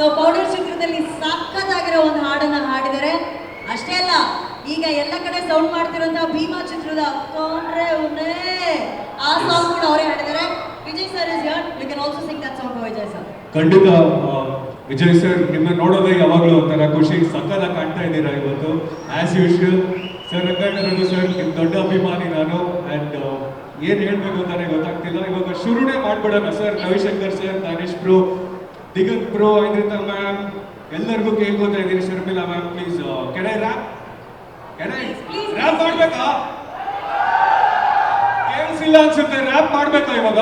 Powder ಚಿತ್ರದಲ್ಲಿ ಸಖತ್ತಾಗಿರೋ ಒಂದು ಹಾಡನ್ನ ಹಾಡಿದರೆ ಅಷ್ಟೇ ಅಲ್ಲ ಈಗ ಎಲ್ಲ ಕಡೆ ಸೌಂಡ್ ಮಾಡ್ತಿರೋಂಥ ಭೀಮಾ ಚಿತ್ರದ ಕೌಂಡ್ರೆ ಉನ್ನೇ ಆ ಸಾಂಗ್ ಕೂಡ ಅವರೇ ಹಾಡಿದ್ದಾರೆ. Vijay sir is here you can also sing that song Vijay sir ಖಂಡಿತ ವಿಜಯ್ ಸರ್ ನಿಮ್ಮ ನೋಡೋದೇ ಯಾವಾಗಲೂ ಒಂಥರ ಖುಷಿ. ಸಕ್ಕದ ಕಾಣ್ತಾ ಇದ್ದೀರಾ ಇವತ್ತು? ಆಸ್ ಯೂಶುವಲ್ ಸರ್ ರಂಗಣ್ಣರನ್ನು ಸರ್ ನಿಮ್ಮ ದೊಡ್ಡ ಅಭಿಮಾನಿ ನಾನು. ಆ್ಯಂಡ್ ಏನು ಹೇಳಬೇಕು ಅಂತಾನೆ ಗೊತ್ತಾಗ್ತಿಲ್ಲ. ಇವಾಗ ಶುರುನೇ ಮಾಡ್ಬಿಡೋಣ sir Ravishankar sir Danesh bro Diganth bro Aindrita ma'am ಎಲ್ಲರಿಗೂ ಕೇಳ್ಕೊತಾ ಇದ್ದೀನಿ ಶರ್ಮಿಲ ಮ್ಯಾಮ್ ಪ್ಲೀಸ್ ಕೆಡೆ ರ್ಯಾಪ್ ಕೆನ please. ರ್ಯಾಪ್ ಮಾಡ್ಬೇಕಾ? ಕೇಳಿಸಿಲ್ಲ ಅನ್ಸುತ್ತೆ ರ್ಯಾಪ್ ಮಾಡ್ಬೇಕಾ ಇವಾಗ?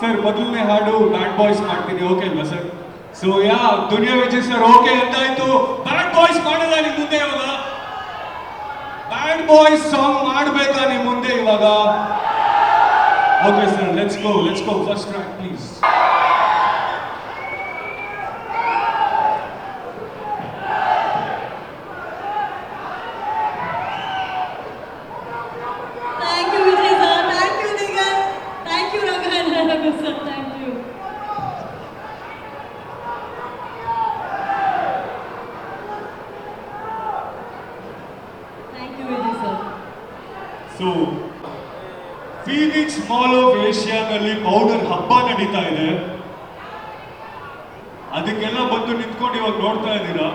ಸರ್ ಮೊದಲನೇ ಹಾಡು ಬ್ಯಾಡ್ ಬಾಯ್ಸ್ ಮಾಡ್ತೀನಿ ಓಕೆ ಅಲ್ವಾ sir so yeah Duniya Vijay sir okay ಅಂತಾಯ್ತು bad boys ಮಾಡೋದ ನಿಮ್ ಮುಂದೆ ಇವಾಗ? ಬ್ಯಾಡ್ ಬಾಯ್ಸ್ ಸಾಂಗ್ ಮಾಡ್ಬೇಕಾ ನಿಮ್ ಮುಂದೆ ಇವಾಗ? Okay sir let's go let's go first track please thank you Vijay sir thank you Diganth thank you Raghunandan Raghu sir thank you thank you Vijay sir so Phoenix Mall of ಏಷ್ಯಾದಲ್ಲಿ Powder ಹಬ್ಬ ನಡೀತಾ ಇದೆ. ಅದಕ್ಕೆಲ್ಲ ಬಂದು ನಿಂತ್ಕೊಂಡು ಇವಾಗ ನೋಡ್ತಾ ಇದ್ದೀರಾ?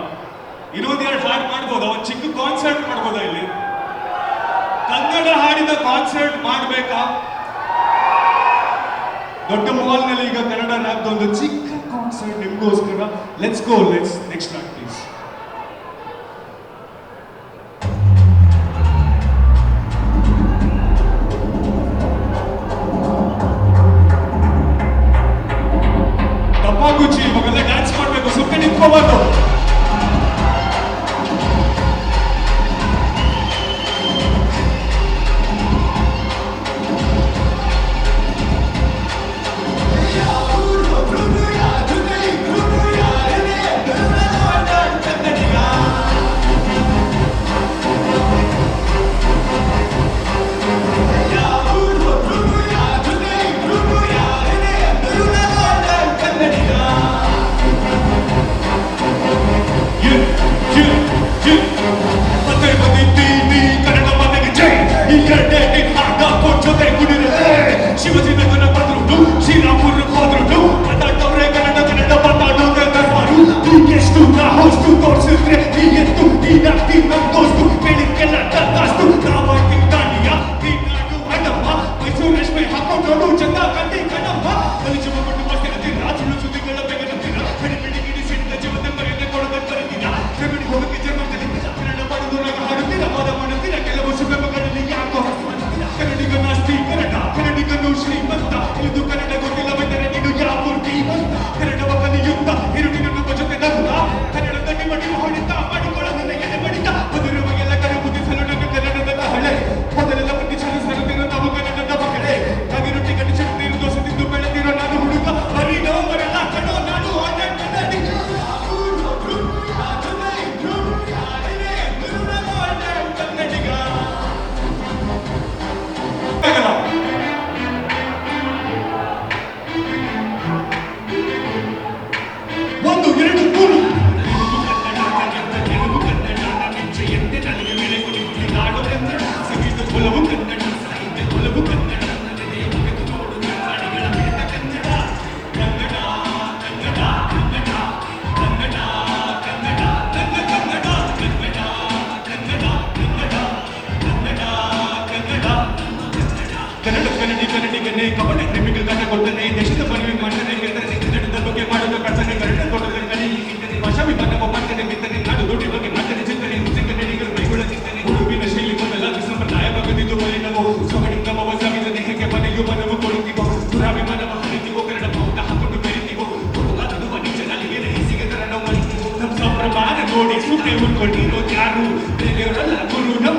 ಇನ್ನೊಂದ್ ಎರಡು ಹಾಡು ಮಾಡ್ಬೋದಾ. ಒಂದು ಚಿಕ್ಕ ಕಾನ್ಸರ್ಟ್ ಮಾಡ್ಬೋದಾ ಇಲ್ಲಿ? ಕನ್ನಡ ಹಾಡಿದ ಕಾನ್ಸರ್ಟ್ ಮಾಡ್ಬೇಕಾ? ದೊಡ್ಡ ಮಾಲ್ನಲ್ಲಿ ಈಗ ಕನ್ನಡ ಒಂದು ಚಿಕ್ಕ ಕಾನ್ಸರ್ಟ್ ನಿಮ್ಗೋಸ್ಕರ. ಲೆಟ್ಸ್ ಗೋ ಲೆಟ್ಸ್ ನೆಕ್ಸ್ಟ್ ಮಾಡಲಿಕ್ಕೆ ಕಬಡ್ಡಿ ಕ್ರಿಮಿಕಲ್ ಕಟ್ಟ ಕೊಡ್ತಾನೆ ದೇಶದ ಬಲವಿ ಮಾಡ್ತಾನೆ ಗೆಲ್ತಾನೆ ಕ್ರಿಕೆಟ್ ದಬ್ಬಕ್ಕೆ ಮಾಡೋದು ಕಟ್ತಾನೆ ಕರಡ ಕೊಡ್ತಾನೆ ಕಲಿ ಕಿಂತಾನೆ ಭಾಷಾ ವಿಭಾಗ ಮಾಡ್ತಾನೆ ಬಿತ್ತಾನೆ ನಾಡು ದೊಡ್ಡಿ ಬಗ್ಗೆ ಮಾಡ್ತಾನೆ ಚಿಂತಾನೆ ಚಿಂತನೆ ನೀಡಿಗಳು ಕೈಗೊಳ್ಳ ಚಿಂತಾನೆ ಹುಡುಗಿನ ಶೈಲಿ ಮೊದಲ ಸಂಪ್ರದಾಯವಾಗದಿದ್ದು ಬಲಿನವು ಸೊಗಡಿ ನಮ್ಮ ಹೊಸ ವಿಧನೆ ಹೇಗೆ ಮನೆಯು ಮನವು ಕೊಡುತ್ತಿವೋ ಸುರಾಭಿಮಾನವ ಹರಿತಿವೋ ಕನ್ನಡ ಮೌನ ಹಾಕೊಂಡು ಬೆರಿತಿವೋ ಕೊಡುಗಾದದು ಮನುಷ್ಯನಲ್ಲಿ ರಹಿಸಿಗೆ ತರಣ ಮರಿತಿವೋ ನಮ್ಮ ಸಂಪ್ರಮಾನ ನೋಡಿ ಸುಮ್ಮನೆ ಉಳ್ಕೊಂಡಿರೋ ಯಾರು ಬೇರೆಯವರಲ್ಲ ಗುರು ನಮ್ಮ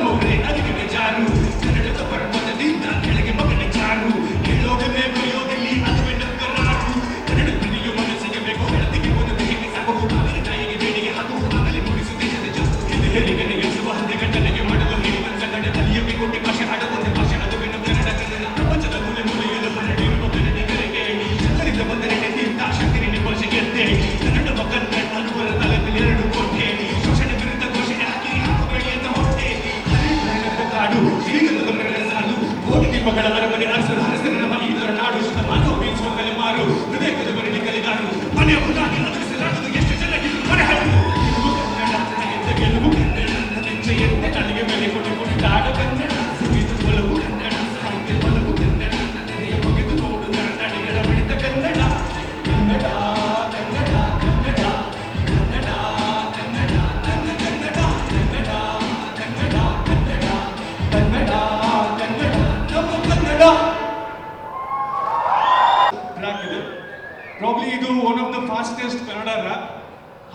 one of the fastest Kannada rap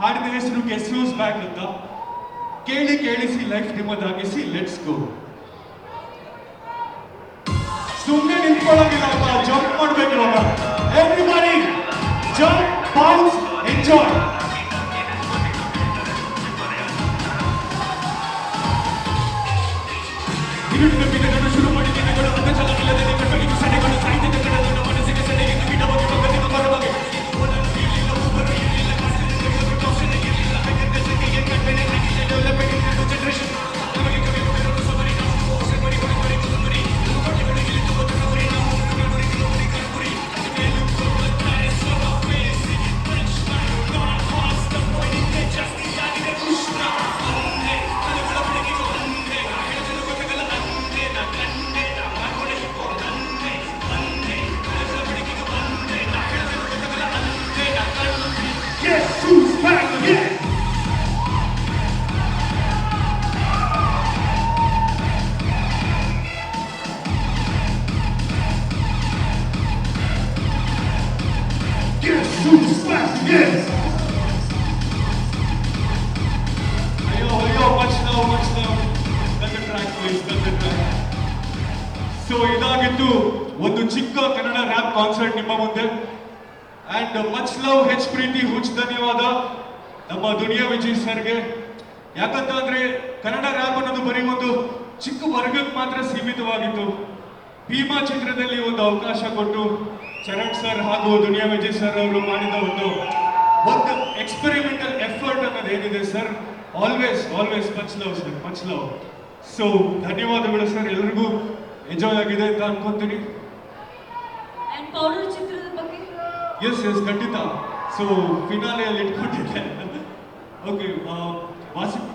ಹಾಡಿನ ಹೆಸರು ಗೆಸ್ ಯೂಸ್ ಬ್ಯಾಕ್ ಅಂತ. ಕೇಳಿ, ಕೇಳಿಸಿ ಲೈಫ್ ನಿಮ್ಮದಾಗಿಸಿ ಲೆಟ್ಸ್ ಗೋ ಸುಮ್ಮನೆ ನಿಂತ್ಕೊಳ್ಳೋದಿಲ್ಲಪ್ಪ ಜಂಪ್ ಮಾಡ್ಬೇಕು ಇವಾಗ. Everybody jump bounce enjoy Who's back again? ಅಯ್ಯೋ ಅಯ್ಯೋ much love, the ಸೊ ಇದಾಗಿತ್ತು ಒಂದು ಚಿಕ್ಕ ಕನ್ನಡ ರ್ಯಾಪ್ ಕಾನ್ಸರ್ಟ್ ನಿಮ್ಮ ಮುಂದೆ. ಅಂಡ್ ಮಚ್ ಲವ್ ಹೆಚ್ ಪ್ರೀತಿ ಹುಚ್ ಧನ್ಯವಾದ. ನಮ್ಮ ದುನಿಯಾ ವಿಜಯ್ ಸರ್ಗೆ. ಯಾಕಂತಂದ್ರೆ ಕನ್ನಡ ರ್ಯಾಪ್ ಅನ್ನೋದು ಬರೀ ಒಂದು ಚಿಕ್ಕ ವರ್ಗಕ್ಕೆ ಮಾತ್ರ ಸೀಮಿತವಾಗಿತ್ತು. ಭೀಮಾ ಚಿತ್ರದಲ್ಲಿ ಒಂದು ಅವಕಾಶ ಕೊಟ್ಟು ಚರಣ್ ಸರ್ ಹಾಗೂ ದುನಿಯಾ ವಿಜಯ್ ಸರ್ ಅವರು ಮಾಡಿದ ಒಂದು ಒಂದು ಎಕ್ಸ್ಪೆರಿಮೆಂಟಲ್ ಎಫರ್ಟ್ ಅನ್ನೋದು ಏನಿದೆ sir? Always always much love sir much love so ಧನ್ಯವಾದಗಳು ಸರ್ ಎಲ್ರಿಗೂ ಎಂಜಾಯ್ ಆಗಿದೆ ಅಂತ ಅನ್ಕೊಂತೀನಿ. ಎಸ್ ಎಸ್ ಖಂಡಿತ. ಸೊ ಫಿನಾಲೆಯಲ್ಲಿ ಇಟ್ಕೊಂಡಿದ್ದೆ. Okay Vasuki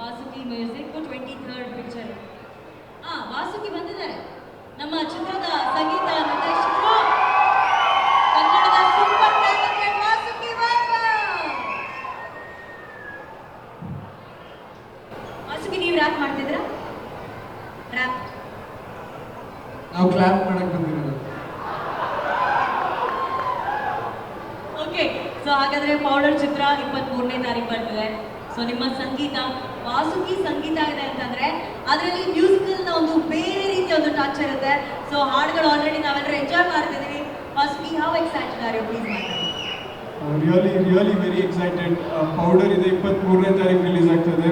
Vasuki music twenty third picture ಹಾಂ ವಾಸುಕಿ ಬಂದಿದ್ದಾರೆ. ನಮ್ಮ ಚಿತ್ರದ ಸಂಗೀತ ನಿರ್ದೇಶಕರು ಕನ್ನಡದ ಸೂಪರ್ ಟ್ಯಾಲೆಂಟೆಡ್ ವಾಸುಕಿ ವೈಭವ್. ವಾಸುಕಿ ನೀವು ರ್ಯಾಪ್ ಮಾಡ್ತಿದ್ರಾ ರ್ಯಾಪ್ ನಾವು ಕ್ಲಾಪ್ ಮಾಡಕ್ ಬಂದಿರೋದು ಓಕೆ ಸೊ ಹಾಗಾದ್ರೆ ಪೌಡರ್ ಚಿತ್ರ ಇಪ್ಪತ್ತ್ ಮೂರನೇ ತಾರೀಕು ಬರ್ತದೆ ಸೊ ನಿಮ್ಮ ಸಂಗೀತ, ವಾಸುಕಿ ಸಂಗೀತ ಇದೆ ಅಂತಂದ್ರೆ, ಅದರಲ್ಲಿ ಮ್ಯೂಸಿಕಲ್ನ ಒಂದು ಬೇರೆ ರೀತಿಯ ಒಂದು ಟಚ್ ಇರುತ್ತೆ. ಸೊ ಹಾಡುಗಳು ಆಲ್ರೆಡಿ ನಾವೆಲ್ಲರೂ ಎಂಜಾಯ್ ಮಾಡ್ತಿದ್ದೀವಿ Vasuki how excited are you please really really very excited Powder ಇದೆ ಇಪ್ಪತ್ತ್ಮೂರನೇ ತಾರೀಕು ರಿಲೀಸ್ ಆಗ್ತದೆ.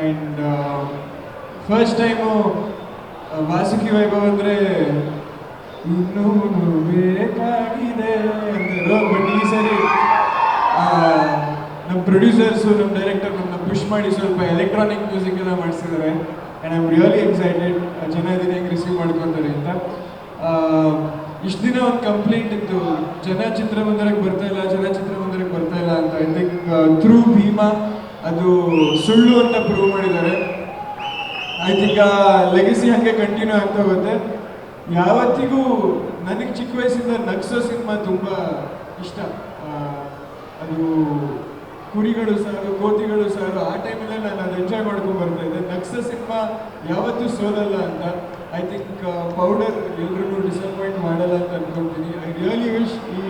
And first time Vasuki Vaibhav ಅಂದರೆ ಇನ್ನೂ ಬೇಕಾಗಿದೆ ಪ್ರೊಡ್ಯೂಸರ್ಸು ನಮ್ಮ ಡೈರೆಕ್ಟರ್ ನಮ್ಮನ್ನ ಪುಷ್ ಮಾಡಿ ಸ್ವಲ್ಪ ಎಲೆಕ್ಟ್ರಾನಿಕ್ ಮ್ಯೂಸಿಕ್ ಎಲ್ಲ ಮಾಡಿಸಿದ್ದಾರೆ. And I am really excited ಜನ ಇದನ್ನ ಹೆಂಗೆ ರಿಸೀವ್ ಮಾಡ್ಕೊತಾರೆ ಅಂತ. ಇಷ್ಟು ದಿನ ಒಂದು ಕಂಪ್ಲೇಂಟ್ ಇತ್ತು. ಜನ ಚಿತ್ರಮಂದಿರಕ್ಕೆ ಬರ್ತಾ ಇಲ್ಲ, ಜನ ಚಿತ್ರಮಂದಿರಕ್ಕೆ ಬರ್ತಾ ಇಲ್ಲ ಅಂತ. ಐ ಥಿಂಕ್ ಥ್ರೂ ಭೀಮಾ, ಅದು ಸುಳ್ಳು ಅಂತ ಪ್ರೂವ್ ಮಾಡಿದ್ದಾರೆ. ಐ ಥಿಂಕ್ ಆ ಲೆಗಸಿ ಹಾಗೆ ಕಂಟಿನ್ಯೂ ಆಗ್ತಾ ಹೋಗುತ್ತೆ. ಯಾವತ್ತಿಗೂ ನನಗೆ ಚಿಕ್ಕ ವಯಸ್ಸಿಂದ ನಗ್ಸೋ ಸಿನಿಮಾ ತುಂಬ ಇಷ್ಟ. ಅದು ಕುರಿಗಳು ಸಾರು ಕೋತಿಗಳು ಸಾರು ಆ ಟೈಮಲ್ಲಿ ನಾನು ಅದು ಎಂಜಾಯ್ ಮಾಡ್ಕೊಂಡು ಬರ್ತಾ ಇದ್ದೆ ನಕ್ಸ ಸಿನಿಮಾ ಯಾವತ್ತೂ ಸೋಲಲ್ಲ ಅಂತ ಐ ಥಿಂಕ್ ಪೌಡರ್ ಎಲ್ರಿಗೂ ಡಿಸಪಾಯಿಂಟ್ ಮಾಡಲ್ಲ ಅಂತ ಅನ್ಕೊಳ್ತೀನಿ ಐ ರಿಯಲಿ ವಿಶ್ ಈ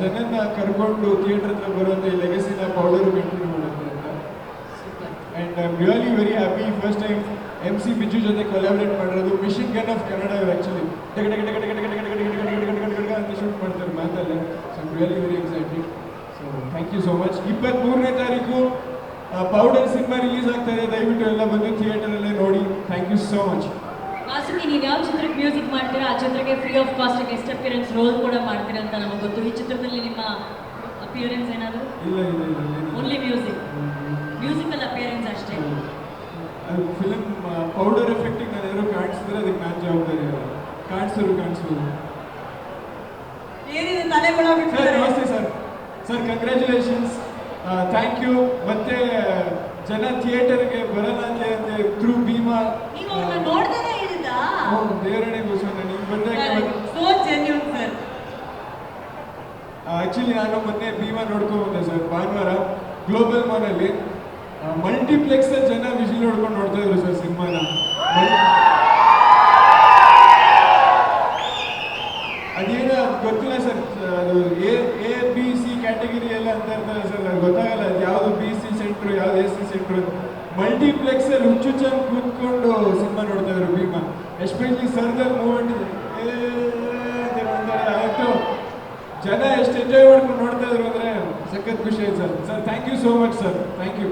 ಜನನ ಕರ್ಕೊಂಡು ಥಿಯೇಟರ್ ಹತ್ರ ಬರುವಂಥ ಈ ಲೆಗಸಿನ ಪೌಡರ್ ಕಂಟಿನ್ಯೂ ಮಾಡುತ್ತೆ ಅಂತ and I am really very happy first time M C Biju ಜೊತೆ ಕೊಲಾಬ್ರೇಟ್ ಮಾಡಿರೋದು mission gun of Kannada actually ಟಕ ಟಕ ಟಕ ಟಕ ಟಕ ಟಕ ಟಕ ಟಕ ಟಕ ಟಕ ಟಕ ಅಂತ ಶೂಟ್ ಮಾಡ್ತಾರೆ ಮಾತಲ್ಲೇ so I'm really very excited you so much ಇಪ್ಪತ್ತ್ಮೂರನೇ ತಾರೀಕು ಪೌಡರ್ ಸಿನಿಮಾ ರಿಲೀಸ್ ಆಗ್ತಾ ಇದೆ. ದಯವಿಟ್ಟು ಎಲ್ಲ ಬಂದು ಥಿಯೇಟರಲ್ಲೇ ನೋಡಿ. Thank you so much Vasuki ನೀವು ಯಾವ ಚಿತ್ರಕ್ಕೆ ಮ್ಯೂಸಿಕ್ ಮಾಡ್ತೀರಾ? ಆ ಚಿತ್ರಕ್ಕೆ free of cost guest appearance role ಕೂಡ ಮಾಡ್ತೀರಾ ಅಂತ ನಮಗೆ ಗೊತ್ತು. ಈ ಚಿತ್ರದಲ್ಲಿ ನಿಮ್ಮ ಅಪಿಯರೆನ್ಸ್ ಏನಾದರೂ? ಇಲ್ಲ ಇಲ್ಲ ಇಲ್ಲ ಓನ್ಲಿ ಮ್ಯೂಸಿಕ್ ಮ್ಯೂಸಿಕಲ್ ಅಪಿಯರೆನ್ಸ್ ಅಷ್ಟೇ. ಫಿಲಮ್ ಪೌಡರ್ ಎಫೆಕ್ಟಿಗೆ ನಾನು ಏನಾದ್ರು ಕಾಣಿಸಿದ್ರೆ ಅದಕ್ಕೆ ನಾನು ಜವಾಬ್ದಾರಿ ಅಲ್ಲ ಕಾಣಿಸಿದ್ರು ಏನಿದೆ ತಲೆ ಒಳ ಸರ್ ಕಂಗ್ರ್ಯಾಚುಲೇಷನ್ಸ್ ಥ್ಯಾಂಕ್ ಯು ಮತ್ತೆ ಜನ ಥಿಯೇಟರ್ಗೆ ಬರಲ್ಲ ಅಂತ ಅಂದ್ರೆ ಥ್ರೂ ಭೀಮಾ ದೇವರಣೆ ಘೋಷಣೆ ನೀವು ಬಂದಾಗ ಆಕ್ಚುಲಿ ನಾನು ಮೊನ್ನೆ ಭೀಮಾ ನೋಡ್ಕೊಂಡ್ಬಂದೆ ಸರ್ ಭಾನುವಾರ. ಗ್ಲೋಬಲ್ ಮಾನಲ್ಲಿ ಮಲ್ಟಿಪ್ಲೆಕ್ಸ್ ಜನ ವಿಜಿಲ್ ನೋಡ್ಕೊಂಡು ನೋಡ್ತಾ ಇದ್ರು ಸರ್ ಸಿನಿಮಾನ ಅದೇನೋ ಅದ್ ಗೊತ್ತಿಲ್ಲ ಸರ್ ಅದು ಕ್ಯಾಟಗಿರಿ ಎಲ್ಲ ಅಂತ ಇರ್ತಾರೆ ಸರ್ ಅದು ಗೊತ್ತಾಗಲ್ಲ ಅದು ಯಾವುದು ಬಿ ಸಿ ಸೆಂಟ್ರು ಯಾವ್ದು ಎಸ್ ಅಲ್ಲಿ ಚಂದ ಕೂತ್ಕೊಂಡು ಸಿನಿಮಾ ನೋಡ್ತಾ ಇದ್ರು ಭೀಮಾ. ಎಸ್ಪೆಷಲಿ ಸರ್ದಲ್ ಮೂಮೆಂಟ್ ಆಯ್ತು. ಜನ ಎಷ್ಟು ಎಂಜಾಯ್ ಮಾಡ್ಕೊಂಡು ನೋಡ್ತಾ ಇದ್ರು ಅಂದ್ರೆ ಸಖತ್ ಖುಷಿ ಆಯ್ತು sir. Sir thank you so much sir thank you